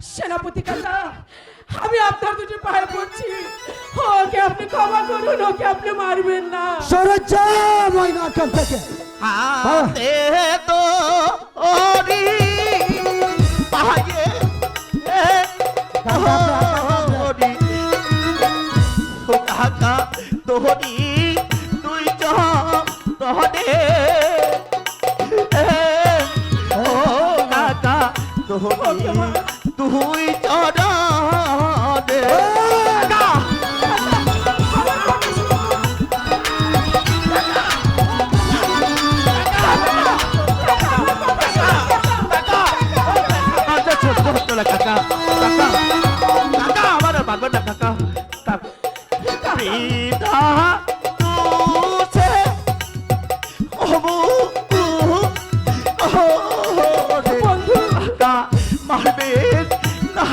সেনাপতি কাকা আমি আপনার দুটো পায়ে পড়ছি। ওকে আপনি ক্ষমা করুন ওকে আপনি মারবেন না। সরে যা থেকে। হাতে তো ওরি পায়ে ওরি কাকা তোহরি তুই চহরে ও কাকা তোহরি তুই চরণে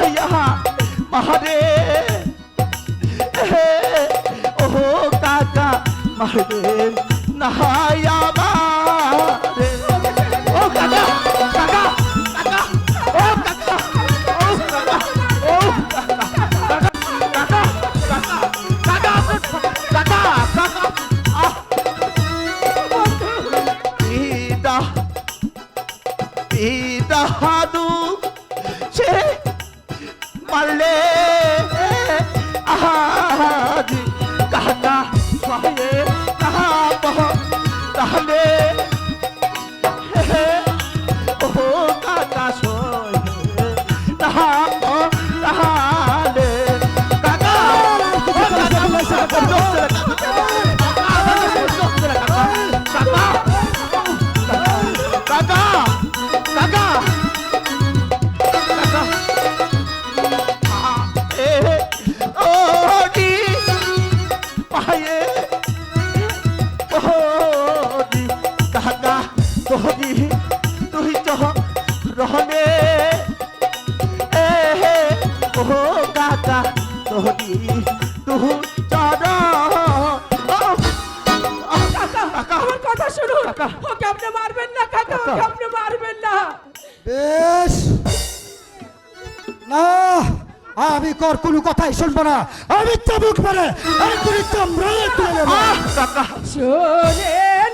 ইহা মারে ও কাকা মারবে না রহনে তোহরি তুই চর কাকা আমার কথা শুনুন। ওকে আপনি মারবেন না কাকা ওকে আপনি মারবেন না। বেশ। না আমি কর কোনো কথাই শুনব না। আমি চাবুক মেরে আমি চামড়া তুলে নেব। শোনেন।